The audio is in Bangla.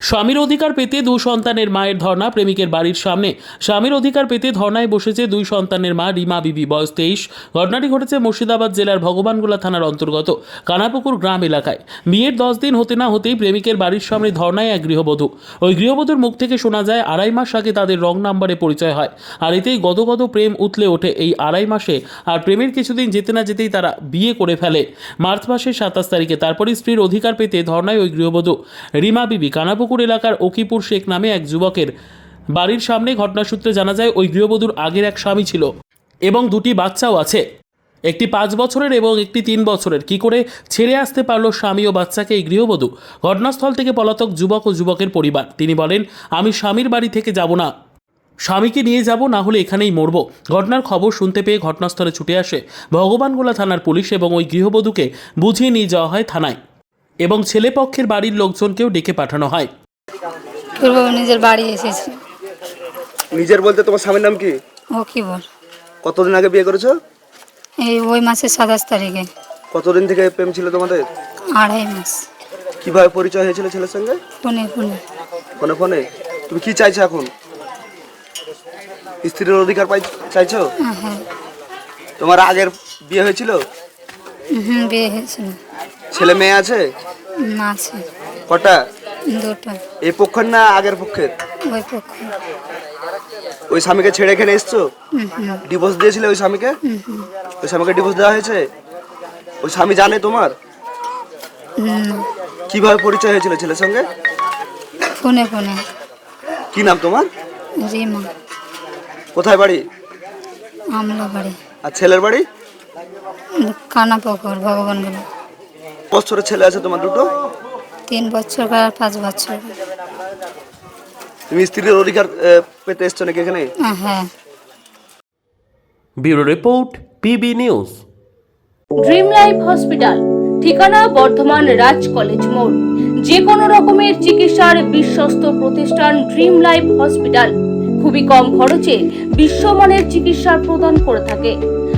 স্বামীর অধিকার পেতে দু সন্তানের মায়ের ধর্ণা প্রেমিকের বাড়ির সামনে। স্বামীর অধিকার পেতে ধর্নায় বসেছে দুই সন্তানের মা রিমা বিবি, বয়স তেইশ। ঘটনাটি ঘটেছে মুর্শিদাবাদ জেলার ভগবানগোলা থানার অন্তর্গত কানাপুকুর গ্রাম এলাকায়। বিয়ের দশ দিন হতে না হতেই প্রেমিকের বাড়ির সামনে ধর্নায় এক গৃহবধূ। ওই গৃহবধূর মুখ থেকে শোনা যায়, আড়াই মাস আগে তাদের রং নাম্বারে পরিচয় হয় আর এতেই গদগদ প্রেম উতলে ওঠে এই আড়াই মাসে আর প্রেমের কিছুদিন যেতে না যেতেই তারা বিয়ে করে ফেলে। মার্চ মাসের সাতাশ তারিখে তারপরে স্ত্রীর অধিকার পেতে ধর্নায় ওই গৃহবধূ। রিমা বিবি, কানাপুকুর এলাকার ওকিপুর শেখ নামে এক যুবকের। বাড়ির সামনে ঘটনাসূত্রে জানা যায়, ওই গৃহবধূর আগের এক স্বামী ছিল এবং দুটি বাচ্চাও আছে। একটি পাঁচ বছরের এবং একটি তিন বছরের। কি করে ছেড়ে আসতে পারল স্বামী ও বাচ্চাকে এই গৃহবধূ? ঘটনাস্থল থেকে পলাতক যুবক ও যুবকের পরিবার। তিনি বলেন, আমি স্বামীর বাড়ি থেকে যাব না। স্বামীকে নিয়ে যাব, না হলে এখানেই মরব। ঘটনার খবর শুনতে পেয়ে ঘটনাস্থলে ছুটে আসে ভগবানগোলা থানার পুলিশ এবং ওই গৃহবধূকে বুঝিয়ে নিয়ে যাওয়া হয় থানায়। এবং ছেলেপক্ষের বাড়ির লোকজনকেও ডেকে পাঠানো হয়। পূর্ব নিজের বাড়ি এসেছি। নিজের বলতে তোমার স্বামীর নাম কি? ও কি বল? কতদিন আগে বিয়ে করেছ? এই ওই মাসের সাতাশ তারিখে। কতদিন থেকে প্রেম ছিল তোমাদের? আড়াই মাস। কীভাবে পরিচয় হয়েছিল ছেলের সঙ্গে? ফোনে ফোনে। ফোনে ফোনে। তুমি কি চাইছো এখন? স্ত্রীর অধিকার পাই চাইছো? হ্যাঁ। তোমার আগের বিয়ে হয়েছিল? হুম বিয়ে হয়েছিল। ছেলে মেয়ে আছে? আছে। কটা? দুটো। এই পক্ষের না আগের পক্ষের? ওই পক্ষ ওই স্বামীকে ছেড়ে এখানে এসছো? ডিভোর্স দিয়েছিলে ওই স্বামীকে? ওই স্বামীকে ডিভোর্স দেওয়া হয়েছে? ওই স্বামী জানে তোমার? কীভাবে পরিচয় হয়েছিল ছেলের সঙ্গে? ফোনে ফোনে। কি নাম তোমার? রিমা। কোথায় বাড়ি? আমলা বাড়ি। আর ছেলের বাড়ি? কানা পুকুর ভগবানগুলো বছরের ছেলে আছে তোমার দুটো? তিন বছর আর পাঁচ বছর। তুমি স্ত্রীর অধিকার পেতে এসছো নাকি এখানে? হ্যাঁ। Bureau report PB news. Dream life hospital ঠিকানা বর্ধমান রাজ কলেজ মোড়। যে কোনো রকমের চিকিৎসার বিশ্বস্ত প্রতিষ্ঠান ড্রিম লাইফ হসপিটাল। খুবই কম খরচে বিশ্বমানের চিকিৎসা প্রদান করে থাকে।